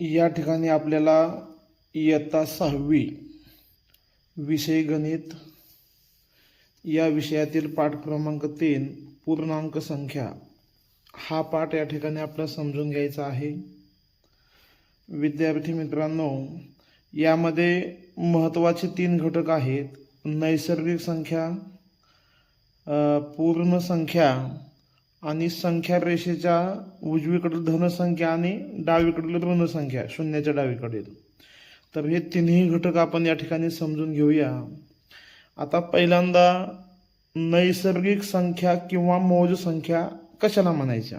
या ठिकाणी आपल्याला इयत्ता सहावी विषय गणित या विषयातील पाठ क्रमांक तीन पूर्णांक संख्या हा पाठ या ठिकाणी आपल्याला समजून घ्यायचा आहे. विद्यार्थी मित्रांनो यामध्ये महत्त्वाचे तीन घटक आहेत. नैसर्गिक संख्या पूर्ण संख्या आणि संख्या रेषेच्या उजवीकडील धनसंख्या आणि डावीकडील ऋणसंख्या शून्याच्या डावीकडील. तर हे तिन्ही घटक आपण या ठिकाणी समजून घेऊया. आता पहिल्यांदा नैसर्गिक संख्या किंवा मोज संख्या कशाला म्हणायच्या?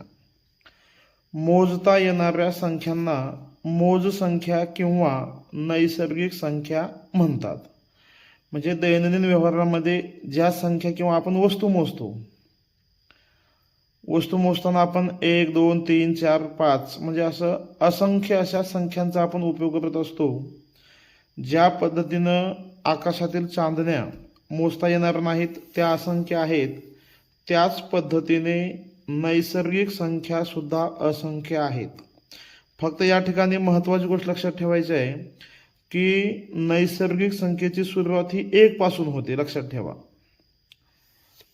मोजता येणाऱ्या संख्यांना मोज संख्या किंवा नैसर्गिक संख्या म्हणतात. म्हणजे दैनंदिन व्यवहारामध्ये ज्या संख्या किंवा आपण वस्तू मोजतो वस्तू मोजताना आपण एक दोन तीन चार पाच म्हणजे असं असंख्य अशा संख्यांचा आपण उपयोग करत असतो. ज्या पद्धतीनं आकाशातील चांदण्या मोजता येणार नाहीत त्या असंख्य आहेत त्याच पद्धतीने नैसर्गिक संख्या सुद्धा असंख्य आहेत. फक्त या ठिकाणी महत्त्वाची गोष्ट लक्षात ठेवायची आहे की नैसर्गिक संख्येची सुरुवात ही एकपासून होते लक्षात ठेवा.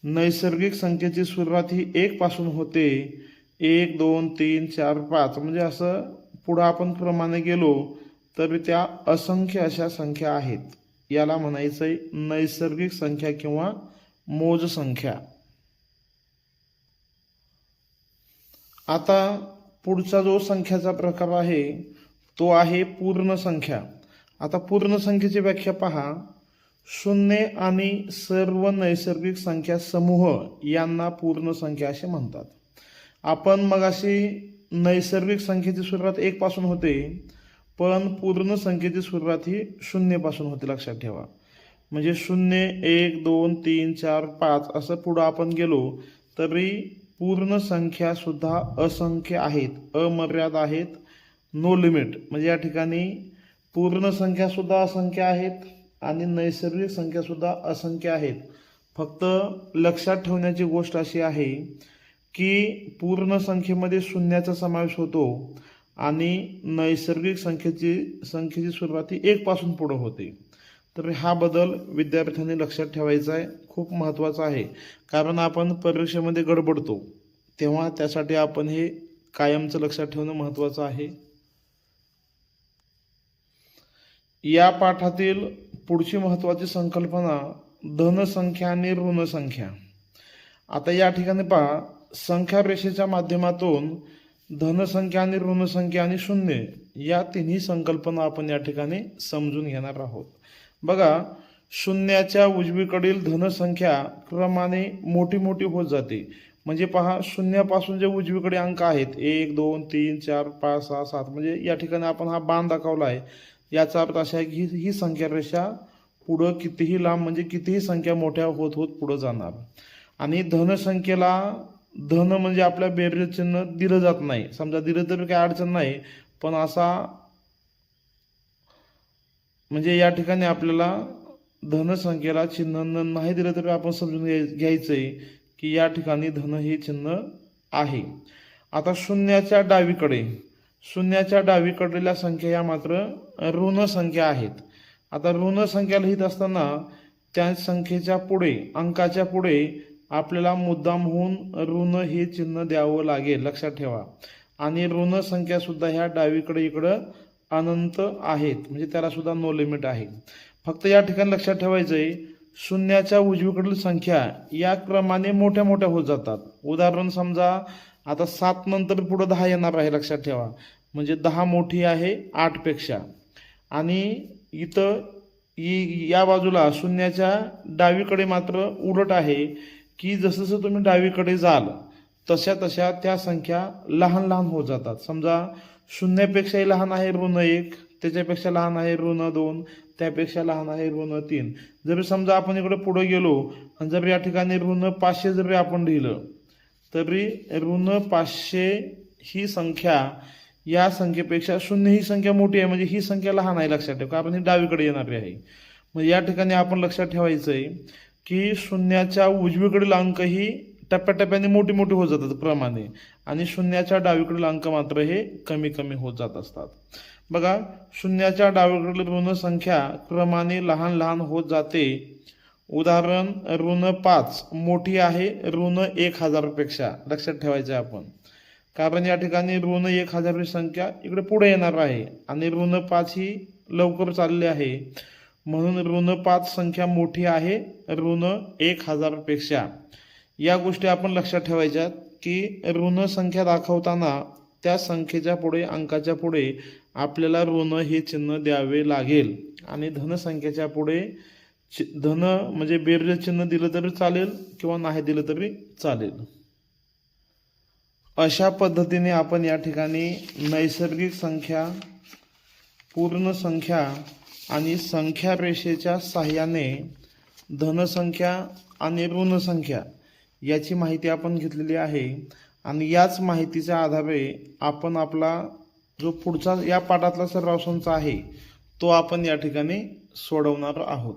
नैसर्गिक संख्येची सुरुवात ही एक पासून होते. एक दोन तीन चार पाच. म्हणजे असं पुढं आपण क्रमाने गेलो तरी त्या असंख्य अशा संख्या आहेत. याला म्हणायचंय नैसर्गिक संख्या किंवा मोज संख्या. आता पुढचा जो संख्याचा प्रकार आहे तो आहे पूर्ण संख्या. आता पूर्ण संख्येची व्याख्या पहा. शून्य आणि सर्व नैसर्गिक संख्या समूह यांना पूर्ण संख्या असे म्हणतात. आपण मग अशी नैसर्गिक संख्येची सुरुवात एक पासून होते पण पूर्ण संख्येची सुरुवात ही शून्यपासून होते लक्षात ठेवा. म्हणजे शून्य एक दोन तीन चार पाच असं पुढं आपण गेलो तरी पूर्ण संख्या सुद्धा असंख्य आहेत अमर्याद आहेत नो लिमिट म्हणजे या ठिकाणी पूर्ण संख्या सुद्धा असंख्य आहेत आणि नैसर्गिक संख्यासुद्धा असंख्य आहेत. फक्त लक्षात ठेवण्याची गोष्ट अशी आहे की पूर्ण संख्येमध्ये शून्याचा समावेश होतो आणि नैसर्गिक संख्येची संख्येची सुरुवात ही पुढं होते. तर हा बदल विद्यार्थ्यांनी लक्षात ठेवायचा आहे. खूप महत्त्वाचा आहे. कारण आपण परीक्षेमध्ये गडबडतो. तेव्हा त्यासाठी आपण हे कायमचं लक्षात ठेवणं महत्त्वाचं आहे. या पाठातील पुढची महत्त्वाची संकल्पना धनसंख्या आणि ऋणसंख्या. आता या ठिकाणी पहा संख्या रेषेच्या माध्यमातून धनसंख्या आणि ऋणसंख्या आणि शून्य या तिन्ही संकल्पना आपण या ठिकाणी समजून घेणार आहोत. बघा शून्याच्या उजवीकडील धनसंख्या क्रमाने मोठी मोठी होत जाते. म्हणजे पहा शून्यापासून जे उजवीकडे अंक आहेत एक दोन तीन चार पाच सहा सात म्हणजे या ठिकाणी आपण हा बाण दाखवला आहे. याचा अर्थ असा आहे की ही संख्या रेषा पुढं कितीही लांब म्हणजे कितीही संख्या मोठ्या होत होत पुढं जाणार. आणि धनसंख्येला धन म्हणजे आपल्या बेरजेच चिन्ह दिलं जात नाही. समजा दिलं तरी काही अडचण नाही पण असा म्हणजे या ठिकाणी आपल्याला धनसंख्येला चिन्ह नाही दिलं तरी आपण समजून घ्याय घ्यायचंय की या ठिकाणी धन हे चिन्ह आहे. आता शून्याच्या डावीकडे शून्याच्या डावीकडलेल्या संख्या या मात्र ऋण संख्या आहेत. आता ऋण संख्या लिहित असताना त्या संख्येच्या पुढे अंकाच्या पुढे आपल्याला मुद्दाम होऊन ऋण हे चिन्ह द्यावं लागेल. लक्षात ठेवा. आणि ऋण संख्या सुद्धा ह्या डावीकडे इकडं अनंत आहेत. म्हणजे त्याला सुद्धा नो लिमिट आहे. फक्त या ठिकाणी लक्षात ठेवायचं आहे शून्याच्या उजवीकडील संख्या या क्रमाने मोठ्या मोठ्या होत जातात. उदाहरण समजा आता सात नंतर पुढं दहा येणार आहे लक्षात ठेवा. म्हणजे दहा मोठी आहे आठपेक्षा आणि इथं इ- या बाजूला शून्याच्या डावीकडे मात्र उलट आहे की जसं जसं तुम्ही डावीकडे जाल तशा तशा त्या संख्या लहान लहान होत जातात. समजा शून्यापेक्षाही लहान आहे ऋण एक त्याच्यापेक्षा लहान आहे ऋण दोन त्यापेक्षा लहान आहे ऋण तीन. जरी समजा आपण इकडे पुढे गेलो आणि जर या ठिकाणी ऋण पाचशे जरी आपण लिहिलं तरी ऋण पाचशे ही संख्या या संख्येपेक्षा शून्य ही संख्या मोठी आहे म्हणजे ही संख्या लहान आहे लक्षात ठेवा कारण ही डावीकडे येणारी आहे. मग या ठिकाणी आपण लक्षात ठेवायचं आहे की शून्याच्या उजवीकडील अंक ही टप्प्याटप्प्याने मोठी मोठी होत जातात क्रमाने आणि शून्याच्या डावीकडील अंक मात्र हे कमी कमी होत जात असतात. बघा शून्याच्या डावीकडील ऋण संख्या क्रमाने लहान लहान होत जाते. उदाहरण ऋण पाच मोठी आहे ऋण एक हजारपेक्षा. लक्षात ठेवायचं आहे आपण. कारण या ठिकाणी ऋण एक हजारची संख्या इकडे पुढे येणार आहे. आणि ऋण पाच ही लवकर चालली आहे. म्हणून ऋण पाच संख्या मोठी आहे ऋण एक हजारपेक्षा. या गोष्टी आपण लक्षात ठेवायच्यात की ऋण संख्या दाखवताना त्या संख्येच्या पुढे अंकाच्या पुढे आपल्याला ऋण हे चिन्ह द्यावे लागेल. आणि धनसंख्येच्या पुढे चि- धन म्हणजे बेरज चिन्ह दिलं तरी चालेल किंवा नाही दिलं तरी चालेल. अशा पद्धतीने आपण या ठिकाणी नैसर्गिक संख्या पूर्ण संख्या आणि संख्या रेषेच्या साह्याने धनसंख्या आणि ऋणसंख्या याची माहिती आपण घेतलेली आहे. आणि याच माहितीच्या आधारे आपण आपला जो पुढचा या पाठातला सराव संच आहे तो आपण या ठिकाणी सोडवणार आहोत.